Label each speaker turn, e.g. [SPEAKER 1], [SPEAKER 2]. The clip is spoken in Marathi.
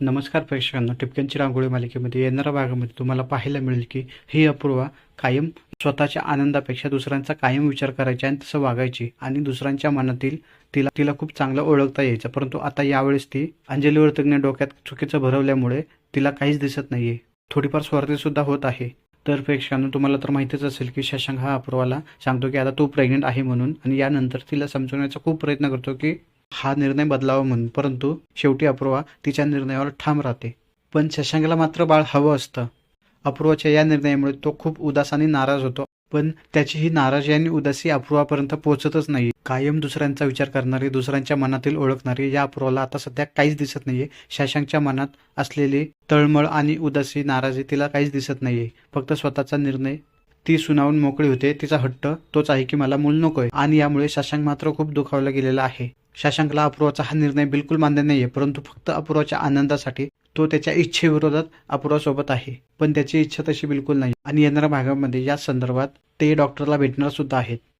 [SPEAKER 1] नमस्कार प्रेक्षकांना टिपक्यांची रांगोळी मालिकेमध्ये येणाऱ्या भागामध्ये तुम्हाला पाहायला मिळेल की ही अपूर्वा कायम स्वतःच्या आनंदापेक्षा दुसऱ्यांचा कायम विचार करायची आणि तसं वागायची आणि दुसऱ्यांच्या मनातील तिला तिला खूप चांगलं ओळखता यायचं. परंतु आता यावेळेस ती अंजली वर्तकने डोक्यात चुकीचं भरवल्यामुळे तिला काहीच दिसत नाहीये. थोडीफार स्वार्थी सुद्धा होत आहे. तर प्रेक्षकांना तुम्हाला तर माहितीच असेल की शशांक हा अपूर्वाला सांगतो की आता तो प्रेग्नेंट आहे म्हणून आणि यानंतर तिला समजवण्याचा खूप प्रयत्न करतो की हा निर्णय बदलावा म्हणून परंतु शेवटी अपूर्वा तिच्या निर्णयावर ठाम राहते. पण शशांकला मात्र बाळ हवं असतं. अपूर्वाच्या या निर्णयामुळे तो खूप उदास आणि नाराज होतो. पण त्याची ही नाराजी आणि उदासी अपूर्वापर्यंत पोहोचतच नाही. कायम दुसऱ्यांचा विचार करणारी दुसऱ्यांच्या मनातील ओळखणारी या अपूर्वाला आता सध्या काहीच दिसत नाहीये. शशांकच्या मनात असलेली तळमळ आणि उदासी नाराजी तिला काहीच दिसत नाहीये. फक्त स्वतःचा निर्णय ती सुनावून मोकळी होते. तिचा हट्ट तोच आहे की मला मूल नकोय. आणि यामुळे शशांक मात्र खूप दुखावला गेलेला आहे. शशांकला अपूर्वाचा हा निर्णय बिलकुल मान्य नाहीये परंतु फक्त अपूर्वाच्या आनंदासाठी तो त्याच्या इच्छेविरोधात अपूर्वासोबत आहे. पण त्याची इच्छा तशी बिलकुल नाही. आणि येणाऱ्या भागामध्ये या संदर्भात ते डॉक्टरला भेटणार सुद्धा आहेत.